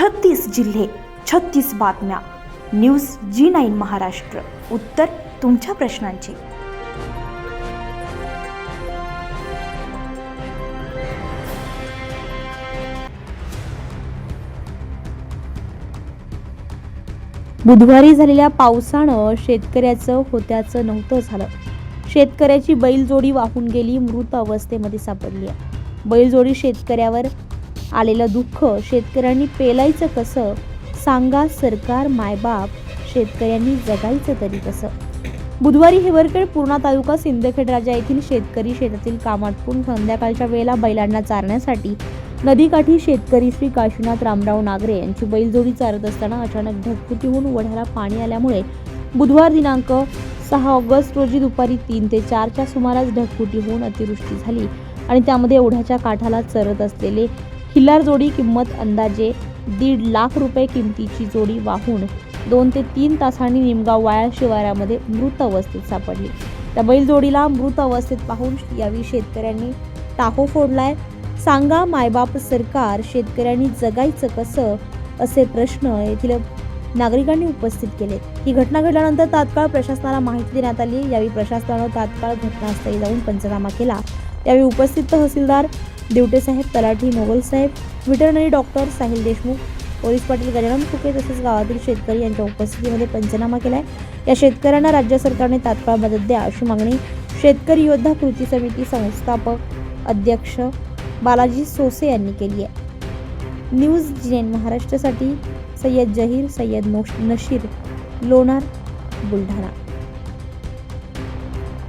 छत्तीस जिल्हे छत्तीस बातम्या. News G nine Maharashtra. उत्तर तुमच्या प्रश्नांची. बुधवारी झालेल्या पावसानं शेतकऱ्याचं होत्याचं नव्हतं झालं. शेतकऱ्याची बैलजोडी वाहून गेली मृत अवस्थेमध्ये सापडली आहे. बैलजोडी शेतकऱ्यावर आलेलं दुःख शेतकऱ्यांनी पेलायचं कसं? सांगा सरकार मायबाप शेतकऱ्यांनी जगायचं तरी कसं? बुधवारी हिवरखेड पूर्णा तालुका सिंदखेड राजा येथील शेतकरी शेतातील कामातून संध्याकाळच्या वेळेला बैलांना चारण्यासाठी नदीकाठी शेतकरी श्री काशीनाथ रामराव नागरे यांची बैलजोडी चारत असताना अचानक ढगफुटी होऊन वढ्याला पाणी आल्यामुळे बुधवार दिनांक सहा ऑगस्ट रोजी दुपारी तीन ते चारच्या सुमारास ढगफुटी होऊन अतिवृष्टी झाली आणि त्यामध्ये ओढ्याच्या काठाला चरत असलेले खिल्लार जोडी किंमत अंदाजे दीड लाख रुपये किमतीची जोडी वाहून दोन ते तीन तासांनी निमगाव वाया शिवारामध्ये मृत अवस्थेत सापडली. त्या बैलजोडीला मृत अवस्थेत पाहून यावेळी शेतकऱ्यांनी टाहो फोडलाय. सांगा मायबाप सरकार शेतकऱ्यांनी जगायचं कसं? असे प्रश्न येथील नागरिकांनी उपस्थित केले. ही घटना घडल्यानंतर तात्काळ प्रशासनाला माहिती देण्यात आली. यावेळी प्रशासनानं तात्काळ घटनास्थळी जाऊन पंचनामा केला. यावेळी उपस्थित तहसीलदार दिवटे साहेब तलाठी मोगल साहेब veterinary doctor Sahil Deshmukh police Patil Gajanan Phuke तसेच गावातील शेतकरी यांच्या उपस्थितीमध्ये पंचनामा केला आहे या शेतकऱ्यांना राज्य सरकारने तात्काळ मदत द्या अशी मागणी शेतकरी योद्धा कृती समिती संस्थापक अध्यक्ष बालाजी सोसे यांनी केली आहे. न्यूज जीएन महाराष्ट्रासाठी सय्यद जहीर सय्यद नोश नशीर लोणार बुलढाणा.